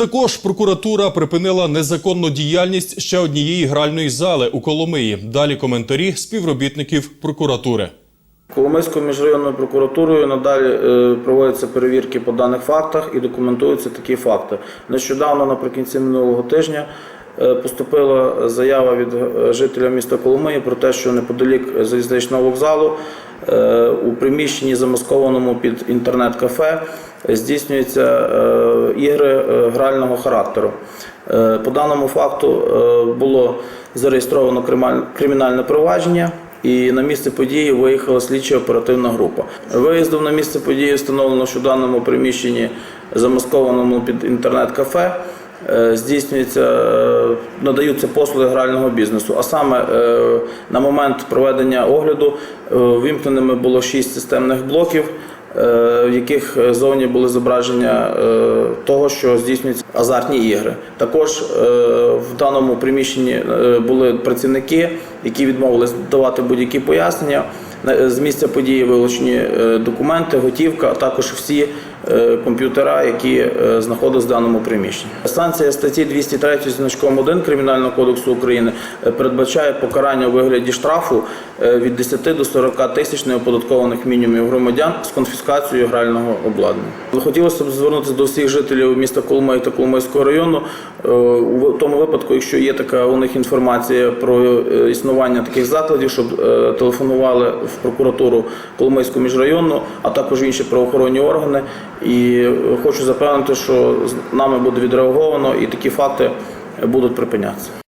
Також прокуратура припинила незаконну діяльність ще однієї гральної зали у Коломиї. Далі коментарі співробітників прокуратури. Коломийською міжрайонною прокуратурою надалі е, проводяться перевірки по даних фактах і документуються такі факти. Нещодавно, наприкінці минулого тижня, е, поступила заява від е, жителя міста Коломиї про те, що неподалік залізничного вокзалу у приміщенні, замаскованому під інтернет-кафе, е, здійснюються е, ігри е, грального характеру. Е, По даному факту е, було зареєстровано кримінальне провадження. І на місце події виїхала слідча оперативна група. Виїздом на місце події встановлено, що в даному приміщенні, замаскованому під інтернет-кафе, е, здійснюється, е, надаються послуги грального бізнесу. А саме е, на момент проведення огляду е, вимкненими було шість системних блоків. е, В яких зовні були зображення е, того, що здійснюються азартні ігри. Також е, в даному приміщенні е, були працівники, які відмовились давати будь-які пояснення. На- З місця події вилучені е, документи, готівка, а також всі е, комп'ютера, які е, знаходились в даному приміщенні. Санкція статті 203 зі значком 1 Кримінального кодексу України е, передбачає покарання у вигляді штрафу е, від 10 до 40 тисяч неоподаткованих мінімумів громадян з конфіскацією грального обладнання. Хотілося б звернутися до всіх жителів міста Коломиї та Коломийського району е, у тому випадку, якщо є така у них інформація про е, існування таких закладів, щоб е, телефонували в прокуратуру Коломийську міжрайонну, а також в інші правоохоронні органи. І е, хочу запевнити, що з нами буде відреаговано і такі факти будуть припинятися.